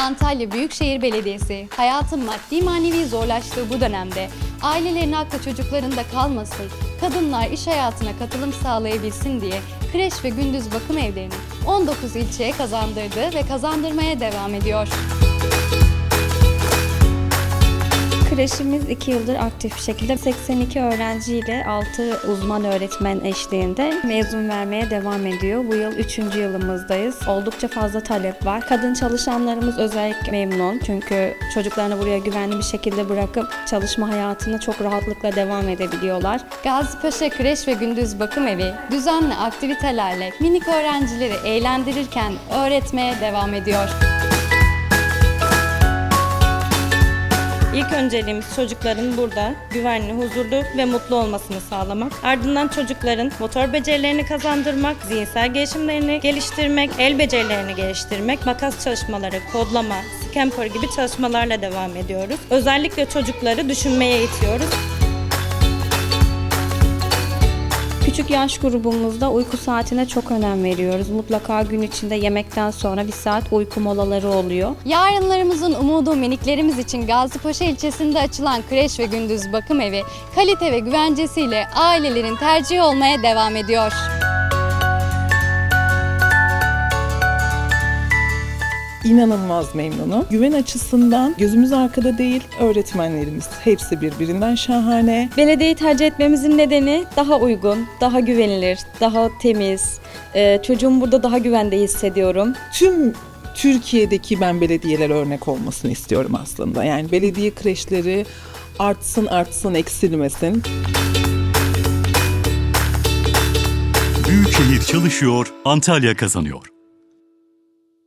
Antalya Büyükşehir Belediyesi hayatın maddi manevi zorlaştığı bu dönemde ailelerin aklı çocuklarında kalmasın, kadınlar iş hayatına katılım sağlayabilsin diye kreş ve gündüz bakım evlerini 19 ilçeye kazandırdı ve kazandırmaya devam ediyor. Kreşimiz 2 yıldır aktif bir şekilde 82 öğrenciyle 6 uzman öğretmen eşliğinde mezun vermeye devam ediyor. Bu yıl 3. yılımızdayız. Oldukça fazla talep var. Kadın çalışanlarımız özellikle memnun. Çünkü çocuklarını buraya güvenli bir şekilde bırakıp çalışma hayatına çok rahatlıkla devam edebiliyorlar. Gazipaşa Kreş ve Gündüz Bakım Evi düzenli aktivitelerle minik öğrencileri eğlendirirken öğretmeye devam ediyor. İlk önceliğimiz çocukların burada güvenli, huzurlu ve mutlu olmasını sağlamak. Ardından çocukların motor becerilerini kazandırmak, zihinsel gelişimlerini geliştirmek, el becerilerini geliştirmek, makas çalışmaları, kodlama, scamper gibi çalışmalarla devam ediyoruz. Özellikle çocukları düşünmeye itiyoruz. Küçük yaş grubumuzda uyku saatine çok önem veriyoruz. Mutlaka gün içinde yemekten sonra bir saat uyku molaları oluyor. Yarınlarımızın umudu miniklerimiz için Gazipaşa ilçesinde açılan kreş ve gündüz bakım evi kalite ve güvencesiyle ailelerin tercihi olmaya devam ediyor. İnanılmaz memnunum. Güven açısından gözümüz arkada değil, öğretmenlerimiz hepsi birbirinden şahane. Belediyeyi tercih etmemizin nedeni daha uygun, daha güvenilir, daha temiz. Ee, çocuğum burada daha güvende hissediyorum. Tüm Türkiye'deki ben belediyeler örnek olmasını istiyorum aslında. Yani belediye kreşleri artsın artsın eksilmesin. Büyükşehir çalışıyor, Antalya kazanıyor.